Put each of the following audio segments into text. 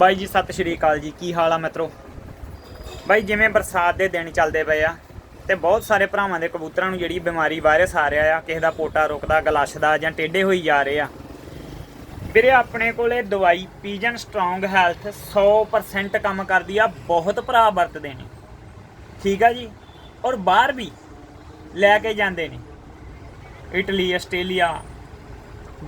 ਬਾਈ ਜੀ, ਸਤਿ ਸ਼੍ਰੀ ਅਕਾਲ ਜੀ। ਕੀ ਹਾਲ ਆ ਮਿੱਤਰੋ? ਬਾਈ, ਜਿਵੇਂ ਬਰਸਾਤ ਦੇ ਦਿਨ ਚੱਲਦੇ ਪਏ ਆ, ਤੇ ਬਹੁਤ ਸਾਰੇ ਭਰਾਵਾਂ ਦੇ ਕਬੂਤਰਾਂ ਨੂੰ ਜਿਹੜੀ ਬਿਮਾਰੀ ਵਾਇਰਸ ਆ ਰਿਹਾ ਆ, ਕਿਸੇ ਦਾ ਪੋਟਾ ਰੁਕਦਾ, ਗਲਾਸ਼ਦਾ ਜਾਂ ਟੇਢੇ ਹੋਈ ਜਾ ਰਹੇ ਆ। ਵੀਰੇ, ਆਪਣੇ ਕੋਲੇ ਦਵਾਈ ਪੀਜਨ ਸਟਰੋਂਗ ਹੈਲਥ 100% ਕੰਮ ਕਰਦੀ ਆ, ਬਹੁਤ ਭਰਾ ਵਰਤਦੇ ਨੇ। ਠੀਕ ਆ ਜੀ? ਔਰ ਬਾਹਰ ਵੀ ਲੈ ਕੇ ਜਾਂਦੇ ਨੇ। Italy, Australia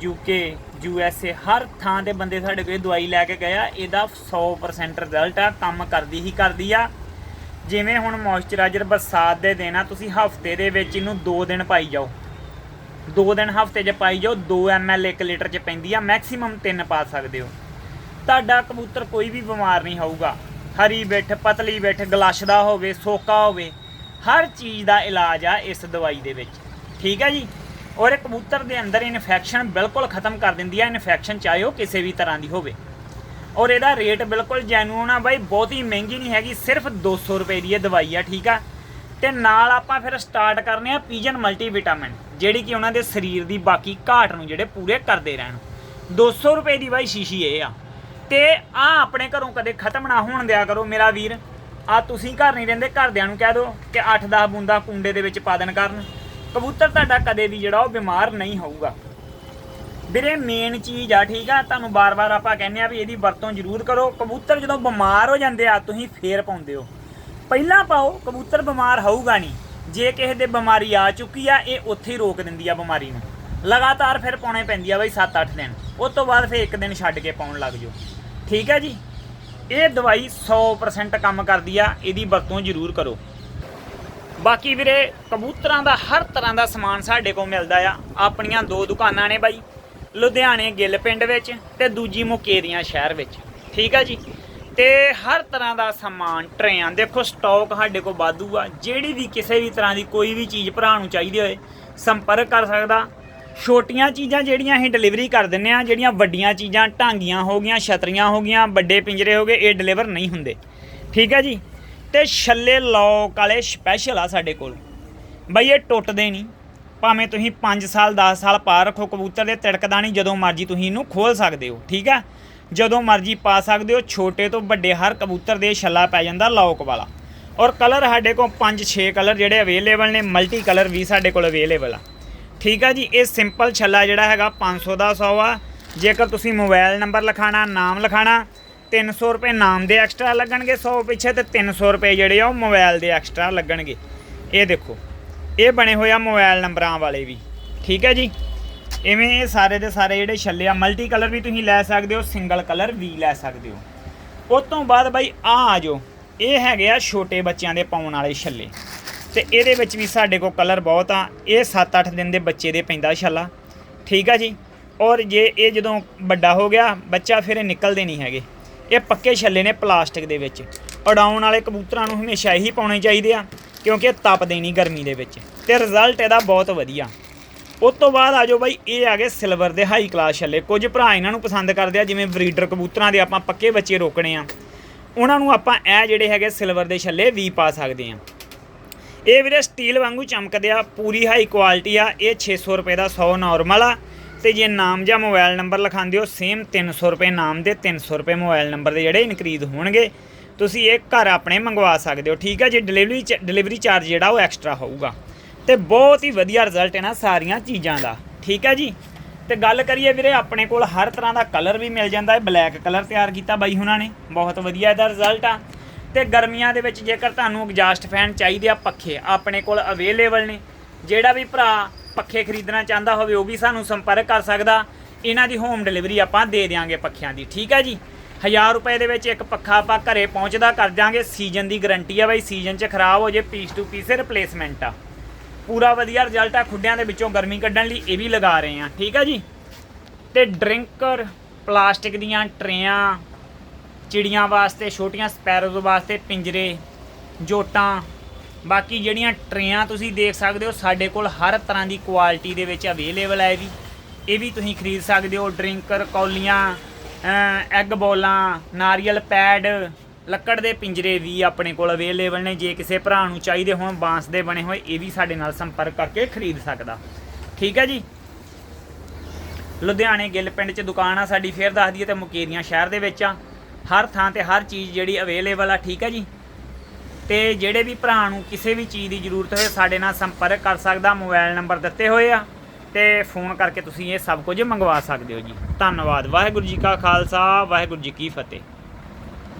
UK U S A ਹਰ ਥਾਂ 'ਤੇ ਬੰਦੇ ਸਾਡੇ ਕੋਲ ਦਵਾਈ ਲੈ ਕੇ ਗਏ ਆ, ਇਹਦਾ 100% ਰਿਜ਼ਲਟ ਆ, ਕੰਮ ਕਰਦੀ ਹੀ ਕਰਦੀ ਆ। ਜਿਵੇਂ ਹੁਣ ਮੋਇਸਚਰਾਈਜ਼ਰ ਬਰਸਾਤ ਦੇ ਦਿਨ ਆ, ਤੁਸੀਂ ਹਫ਼ਤੇ ਦੇ ਵਿੱਚ ਇਹਨੂੰ 2 ਦਿਨ ਪਾਈ ਜਾਓ। 2 ਦਿਨ ਹਫ਼ਤੇ 'ਚ ਪਾਈ ਜਾਓ 2 ml 1 ਲੀਟਰ 'ਚ ਪੈਂਦੀ ਆ ਮੈਕਸਿਮਮ 3 ਪਾ ਸਕਦੇ ਹੋ। ਤੁਹਾਡਾ ਕਬੂਤਰ ਕੋਈ ਵੀ ਬਿਮਾਰ ਨਹੀਂ ਹੋਊਗਾ। ਹਰੀ ਬਿੱਠ, ਪਤਲੀ ਬਿੱਠ, ਗਲਾਸ਼ਦਾ ਹੋਵੇ, ਸੋਕਾ ਹੋਵੇ, ਹਰ ਚੀਜ਼ ਦਾ ਇਲਾਜ ਆ ਇਸ ਦਵਾਈ ਦੇ ਵਿੱਚ। ਠੀਕ ਹੈ ਜੀ? ਔਰ ਇਹ ਕਬੂਤਰ ਦੇ ਅੰਦਰ ਇਨਫੈਕਸ਼ਨ ਬਿਲਕੁਲ ਖਤਮ ਕਰ ਦਿੰਦੀ ਆ, ਇਨਫੈਕਸ਼ਨ ਚਾਹੇ ਉਹ ਕਿਸੇ ਵੀ ਤਰ੍ਹਾਂ ਦੀ ਹੋਵੇ। ਔਰ ਇਹਦਾ ਰੇਟ ਬਿਲਕੁਲ ਜੈਨੂਨ ਆ ਬਾਈ, ਬਹੁਤੀ ਮਹਿੰਗੀ ਨਹੀਂ ਹੈਗੀ, ਸਿਰਫ 200 ਰੁਪਏ ਦੀ ਇਹ ਦਵਾਈ ਆ, ਠੀਕ ਆ। ਤੇ ਨਾਲ ਆਪਾਂ ਫਿਰ ਸਟਾਰਟ ਕਰਨੇ ਆ ਪੀਜਨ ਮਲਟੀਵਿਟਾਮਿਨ ਜਿਹੜੀ ਕਿ ਉਹਨਾਂ ਦੇ ਸਰੀਰ ਦੀ ਬਾਕੀ ਘਾਟ ਨੂੰ ਜਿਹੜੇ ਪੂਰੇ ਕਰਦੇ ਰਹਿਣ। 200 ਰੁਪਏ ਦੀ ਬਾਈ ਸ਼ੀਸ਼ੀ ਇਹ ਆ। ਤੇ ਆ ਆਪਣੇ ਘਰੋਂ ਕਦੇ ਖਤਮ ਨਾ ਹੋਣ ਦਿਆ ਕਰੋ ਮੇਰਾ ਵੀਰ। ਆ ਤੁਸੀਂ ਘਰ ਨਹੀਂ ਰਹਿੰਦੇ, ਘਰਦਿਆਂ ਨੂੰ ਕਹਿ ਦਿਓ ਕਿ 8-10 ਬੂੰਦਾ ਕੁੰਡੇ ਦੇ ਵਿੱਚ ਪਾ ਦੇਣ ਕਰਨ। ਕਬੂਤਰ ਤੁਹਾਡਾ ਕਦੇ ਵੀ ਜਿਹੜਾ ਉਹ ਬਿਮਾਰ ਨਹੀਂ ਹੋਊਗਾ। ਵੀਰੇ ਮੇਨ ਚੀਜ਼ ਆ, ਠੀਕ ਆ? ਤੁਹਾਨੂੰ ਬਾਰ-ਬਾਰ ਆਪਾਂ ਕਹਿੰਦੇ ਆ ਵੀ ਇਹਦੀ ਵਰਤੋਂ ਜ਼ਰੂਰ ਕਰੋ। ਕਬੂਤਰ ਜਦੋਂ ਬਿਮਾਰ ਹੋ ਜਾਂਦੇ ਆ, ਤੁਸੀਂ ਫੇਰ ਪਾਉਂਦੇ ਹੋ। ਪਹਿਲਾਂ ਪਾਓ, ਕਬੂਤਰ ਬਿਮਾਰ ਹੋਊਗਾ ਨਹੀਂ। ਜੇ ਕਿਸੇ ਦੇ ਬਿਮਾਰੀ ਆ ਚੁੱਕੀ ਆ, ਇਹ ਉੱਥੇ ਹੀ ਰੋਕ ਦਿੰਦੀ ਆ ਬਿਮਾਰੀ ਨੂੰ। ਲਗਾਤਾਰ ਫਿਰ ਪਾਉਣੇ ਪੈਂਦੀ ਆ ਬਈ 7-8 ਦਿਨ। ਉਸ ਤੋਂ ਬਾਅਦ ਫਿਰ ਇੱਕ ਦਿਨ ਛੱਡ ਕੇ ਪਾਉਣ ਲੱਗ ਜਾਓ। ਠੀਕ ਹੈ ਜੀ? ਇਹ ਦਵਾਈ 100% ਕੰਮ ਕਰਦੀ ਆ, ਇਹਦੀ ਵਰਤੋਂ ਜ਼ਰੂਰ ਕਰੋ। ਬਾਕੀ ਵੀਰੇ, ਕਬੂਤਰਾਂ ਦਾ ਹਰ ਤਰ੍ਹਾਂ ਦਾ ਸਮਾਨ ਸਾਡੇ ਕੋਲ ਮਿਲਦਾ ਆ। ਆਪਣੀਆਂ ਦੋ ਦੁਕਾਨਾਂ ਨੇ ਬਾਈ, ਲੁਧਿਆਣੇ ਗਿੱਲ ਪਿੰਡ ਵਿੱਚ ਤੇ ਦੂਜੀ ਮੁਕੇਰੀਆਂ ਸ਼ਹਿਰ ਵਿੱਚ। ਠੀਕ ਆ ਜੀ? ਤੇ ਹਰ ਤਰ੍ਹਾਂ ਦਾ ਸਮਾਨ, ਟਰੇਆਂ, ਦੇਖੋ ਸਟਾਕ ਸਾਡੇ ਕੋਲ ਵਾਧੂ ਆ। ਜਿਹੜੀ ਵੀ ਕਿਸੇ ਵੀ ਤਰ੍ਹਾਂ ਦੀ ਕੋਈ ਵੀ ਚੀਜ਼ ਭਰਾ ਨੂੰ ਚਾਹੀਦੀ ਹੋਏ, ਸੰਪਰਕ ਕਰ ਸਕਦਾ। ਛੋਟੀਆਂ ਚੀਜ਼ਾਂ ਜਿਹੜੀਆਂ ਅਸੀਂ ਡਿਲੀਵਰੀ ਕਰ ਦਿੰਨੇ ਆ, ਜਿਹੜੀਆਂ ਵੱਡੀਆਂ ਚੀਜ਼ਾਂ, ਢਾਂਗੀਆਂ ਹੋ ਗਈਆਂ, ਛਤਰੀਆਂ ਹੋ ਗਈਆਂ, ਵੱਡੇ ਪਿੰਜਰੇ ਹੋ ਗਏ, ਇਹ ਡਿਲੀਵਰ ਨਹੀਂ ਹੁੰਦੇ। ਠੀਕ ਹੈ ਜੀ? ਤੇ ਛੱਲੇ ਲੋਕ ਵਾਲੇ ਸਪੈਸ਼ਲ ਆ ਸਾਡੇ ਕੋਲ। ਬਈ ਇਹ ਟੁੱਟਦੇ ਨਹੀਂ। ਭਾਵੇਂ ਤੁਸੀਂ 5 ਸਾਲ 10 ਸਾਲ ਪਾ ਰੱਖੋ, ਕਬੂਤਰ ਦੇ ਤਿੜਕਦਾ ਨਹੀਂ ਜਦੋਂ ਮਰਜ਼ੀ ਤੁਸੀਂ ਇਹਨੂੰ ਖੋਲ ਸਕਦੇ ਹੋ, ਠੀਕ ਆ? ਜਦੋਂ ਮਰਜ਼ੀ ਪਾ ਸਕਦੇ ਹੋ, ਛੋਟੇ ਤੋਂ ਵੱਡੇ ਹਰ ਕਬੂਤਰ ਦੇ ਛੱਲਾ ਪੈ ਜਾਂਦਾ ਲੌਕ ਵਾਲਾ। ਔਰ ਕਲਰ ਸਾਡੇ ਕੋਲ 5-6 ਕਲਰ ਜਿਹੜੇ ਅਵੇਲੇਬਲ ਨੇ ਮਲਟੀ ਕਲਰ ਵੀ ਸਾਡੇ ਕੋਲ ਅਵੇਲੇਬਲ ਆ। ਠੀਕ ਆ ਜੀ, ਇਹ ਸਿੰਪਲ ਛੱਲਾ ਜਿਹੜਾ ਹੈਗਾ 500 ਦਾ 100 ਆ। ਜੇਕਰ ਤੁਸੀਂ ਮੋਬਾਈਲ ਨੰਬਰ ਲਿਖਾਣਾ, ਨਾਮ ਲਿਖਾਣਾ 300 ਰੁਪਏ ਨਾਮ ਦੇ ਐਕਸਟਰਾ ਲੱਗਣਗੇ 100 ਪਿੱਛੇ ਤੇ 300 ਰੁਪਏ ਜਿਹੜੇ ਆ ਉਹ ਮੋਬਾਈਲ ਦੇ ਐਕਸਟਰਾ ਲੱਗਣਗੇ। ਇਹ ਦੇਖੋ, ਇਹ ਬਣੇ ਹੋਏ ਆ ਮੋਬਾਈਲ ਨੰਬਰਾਂ ਵਾਲੇ ਵੀ, ਠੀਕ ਹੈ ਜੀ? ਇਵੇਂ ਇਹ ਸਾਰੇ ਦੇ ਸਾਰੇ ਜਿਹੜੇ ਛੱਲੇ ਆ ਮਲਟੀ ਕਲਰ ਵੀ ਤੁਸੀਂ ਲੈ ਸਕਦੇ ਹੋ ਸਿੰਗਲ ਕਲਰ ਵੀ ਲੈ ਸਕਦੇ ਹੋ। ਉਸ ਤੋਂ ਬਾਅਦ ਬਾਈ ਆ ਆ ਜਾਓ, ਇਹ ਹੈਗੇ ਆ ਛੋਟੇ ਬੱਚਿਆਂ ਦੇ ਪਾਉਣ ਵਾਲੇ ਛੱਲੇ। ਤੇ ਇਹਦੇ ਵਿੱਚ ਵੀ ਸਾਡੇ ਕੋਲ ਕਲਰ ਬਹੁਤ ਆ, ਇਹ 7-8 ਦਿਨ ਦੇ ਬੱਚੇ ਦੇ ਪੈਂਦਾ ਛੱਲਾ, ਠੀਕ ਆ ਜੀ? ਔਰ ਜੇ ਇਹ ਜਦੋਂ ਵੱਡਾ ਹੋ ਗਿਆ, ਬੱਚਾ ਫਿਰ ਇਹ ਨਿਕਲਦੇ ਨਹੀਂ ਹੈਗੇ। ਇਹ ਪੱਕੇ ਛੱਲੇ ਨੇ ਪਲਾਸਟਿਕ ਦੇ ਵਿੱਚ। ਉਡਾਉਣ ਵਾਲੇ ਕਬੂਤਰਾਂ ਨੂੰ ਹਮੇਸ਼ਾ ਇਹੀ ਪਾਉਣੇ ਚਾਹੀਦੇ ਆ, ਕਿਉਂਕਿ ਇਹ ਤਪਦੇ ਨਹੀਂ ਗਰਮੀ ਦੇ ਵਿੱਚ। ਤੇ ਰਿਜ਼ਲਟ ਇਹਦਾ ਬਹੁਤ ਵਧੀਆ। ਉਸ ਤੋਂ ਬਾਅਦ ਆ ਜਾਓ ਬਾਈ, ਇਹ ਆ ਗਏ ਸਿਲਵਰ ਦੇ ਹਾਈ ਕਲਾਸ ਛੱਲੇ। ਕੁਝ ਭਰਾ ਇਹਨਾਂ ਨੂੰ ਪਸੰਦ ਕਰਦੇ ਆ, ਜਿਵੇਂ ਬਰੀਡਰ ਕਬੂਤਰਾਂ ਦੇ ਆਪਾਂ ਪੱਕੇ ਬੱਚੇ ਰੋਕਣੇ ਆ। ਉਹਨਾਂ ਨੂੰ ਆਪਾਂ ਇਹ ਜਿਹੜੇ ਹੈਗੇ ਸਿਲਵਰ ਦੇ ਛੱਲੇ ਵੀ ਪਾ ਸਕਦੇ ਆ। ਇਹ ਵੀਰੇ ਸਟੀਲ ਵਾਂਗੂ ਚਮਕਦੇ ਆ, ਪੂਰੀ ਹਾਈ ਕੁਆਲਿਟੀ ਆ, ਇਹ 600 ਰੁਪਏ ਦਾ 100 ਨਾਰਮਲ ਆ। ਤੇ ਜੇ ਨਾਮ ਜਾਂ ਮੋਬਾਈਲ ਨੰਬਰ ਲਿਖਾਉਂਦੇ ਹੋ ਸੇਮ 300 ਰੁਪਏ ਨਾਮ ਦੇ 300 ਰੁਪਏ ਮੋਬਾਈਲ ਨੰਬਰ ਦੇ ਜਿਹੜੇ ਇਨਕਰੀਜ਼ ਹੋਣਗੇ, ਤੁਸੀਂ ਇਹ ਘਰ ਆਪਣੇ ਮੰਗਵਾ ਸਕਦੇ ਹੋ, ਠੀਕ ਹੈ ਜੀ? ਡਿਲੀਵਰੀ ਡਿਲੀਵਰੀ ਚਾਰਜ ਜਿਹੜਾ ਉਹ ਐਕਸਟਰਾ ਹੋਊਗਾ। ਤੇ ਬਹੁਤ ਹੀ ਵਧੀਆ ਰਿਜ਼ਲਟ ਇਹਨਾਂ ਸਾਰੀਆਂ ਚੀਜ਼ਾਂ ਦਾ, ਠੀਕ ਹੈ ਜੀ? ਤੇ ਗੱਲ ਕਰੀਏ ਵੀਰੇ, ਆਪਣੇ ਕੋਲ ਹਰ ਤਰ੍ਹਾਂ ਦਾ ਕਲਰ ਵੀ ਮਿਲ ਜਾਂਦਾ ਹੈ। ਬਲੈਕ ਕਲਰ ਤਿਆਰ ਕੀਤਾ ਬਾਈ ਹੁਣਾਂ ਨੇ, ਬਹੁਤ ਵਧੀਆ ਇਹਦਾ ਰਿਜ਼ਲਟ ਆ। ਤੇ ਗਰਮੀਆਂ ਦੇ ਵਿੱਚ ਜੇਕਰ ਤੁਹਾਨੂੰ ਐਗਜ਼ਾਸਟ ਫੈਨ ਚਾਹੀਦੇ ਆ ਪੱਖੇ, ਆਪਣੇ ਕੋਲ ਅਵੇਲੇਬਲ ਨੇ। ਜਿਹੜਾ ਵੀ ਭਰਾ ਪੱਖੇ ਖਰੀਦਣਾ ਚਾਹੁੰਦਾ ਹੋਵੇ, ਉਹ ਵੀ ਸਾਨੂੰ ਸੰਪਰਕ ਕਰ ਸਕਦਾ। ਇਹਨਾਂ ਦੀ ਹੋਮ ਡਿਲੀਵਰੀ ਆਪਾਂ ਦੇ ਦੇਵਾਂਗੇ ਪੱਖਿਆਂ ਦੀ, ਠੀਕ ਹੈ ਜੀ? 1000 ਰੁਪਏ ਦੇ ਵਿੱਚ ਇੱਕ ਪੱਖਾ ਆਪਾਂ ਘਰੇ ਪਹੁੰਚਦਾ ਕਰ ਜਾਾਂਗੇ ਸੀਜ਼ਨ ਦੀ ਗਾਰੰਟੀ ਆ ਬਾਈ ਸੀਜ਼ਨ 'ਚ ਖਰਾਬ ਹੋ ਜੇ ਪੀਸ ਟੂ ਪੀਸ ਰਿਪਲੇਸਮੈਂਟ ਆ। ਪੂਰਾ ਵਧੀਆ ਰਿਜ਼ਲਟ ਆ, ਖੁੱਡਿਆਂ ਦੇ ਵਿੱਚੋਂ ਗਰਮੀ ਕੱਢਣ ਲਈ ਇਹ ਵੀ ਲਗਾ ਰਹੇ ਆ, ਠੀਕ ਆ ਜੀ? ਤੇ ਡਰਿੰਕਰ, ਪਲਾਸਟਿਕ ਦੀਆਂ ਟਰੇਆਂ, ਚਿੜੀਆਂ ਵਾਸਤੇ, ਛੋਟੀਆਂ ਸਪੈਰੋਜ਼ ਵਾਸਤੇ ਪਿੰਜਰੇ ਜੋਟਾਂ ਬਾਕੀ ਜਿਹੜੀਆਂ ਟਰੇਆਂ ਤੁਸੀਂ ਦੇਖ ਸਕਦੇ ਹੋ, ਸਾਡੇ ਕੋਲ ਹਰ ਤਰ੍ਹਾਂ ਦੀ ਕੁਆਲਿਟੀ ਦੇ ਵਿੱਚ ਅਵੇਲੇਬਲ ਹੈ ਇਹ ਵੀ। ਇਹ ਵੀ ਤੁਸੀਂ ਖਰੀਦ ਸਕਦੇ ਹੋ, ਡਰਿੰਕਰ, ਕੌਲੀਆਂ ਐਗ ਬੋਲਾਂ, ਨਾਰੀਅਲ ਪੈਡ, ਲੱਕੜ ਦੇ ਪਿੰਜਰੇ ਵੀ ਆਪਣੇ ਕੋਲ ਅਵੇਲੇਬਲ ਨੇ। ਜੇ ਕਿਸੇ ਭਰਾ ਨੂੰ ਚਾਹੀਦੇ ਹੋਣ, ਬਾਂਸ ਦੇ ਬਣੇ ਹੋਏ, ਇਹ ਵੀ ਸਾਡੇ ਨਾਲ ਸੰਪਰਕ ਕਰਕੇ ਖਰੀਦ ਸਕਦਾ। ਠੀਕ ਹੈ ਜੀ? ਲੁਧਿਆਣੇ ਗਿੱਲ ਪਿੰਡ 'ਚ ਦੁਕਾਨ ਆ ਸਾਡੀ, ਫੇਰ ਦੱਸ ਦਈਏ ਤੇ ਮੁਕੇਰੀਆਂ ਸ਼ਹਿਰ ਦੇ ਵਿੱਚ ਆ। ਹਰ ਥਾਂ ਤੇ ਹਰ ਚੀਜ਼ ਜਿਹੜੀ ਅਵੇਲੇਬਲ ਆ, ਠੀਕ ਹੈ ਜੀ? ਤੇ ਜਿਹੜੇ ਵੀ ਭਰਾ ਨੂੰ ਕਿਸੇ ਵੀ ਚੀਜ਼ ਦੀ ਜ਼ਰੂਰਤ ਹੋਵੇ, ਸਾਡੇ ਨਾਲ ਸੰਪਰਕ ਕਰ ਸਕਦਾ, ਮੋਬਾਈਲ ਨੰਬਰ ਦਿੱਤੇ ਹੋਏ ਆ, ਤੇ ਫੋਨ ਕਰਕੇ ਤੁਸੀਂ ਇਹ ਸਭ ਕੁਝ ਮੰਗਵਾ ਸਕਦੇ ਹੋ ਜੀ। ਧੰਨਵਾਦ। ਵਾਹਿਗੁਰੂ ਜੀ ਕਾ ਖਾਲਸਾ, ਵਾਹਿਗੁਰੂ ਜੀ ਕੀ ਫਤਿਹ।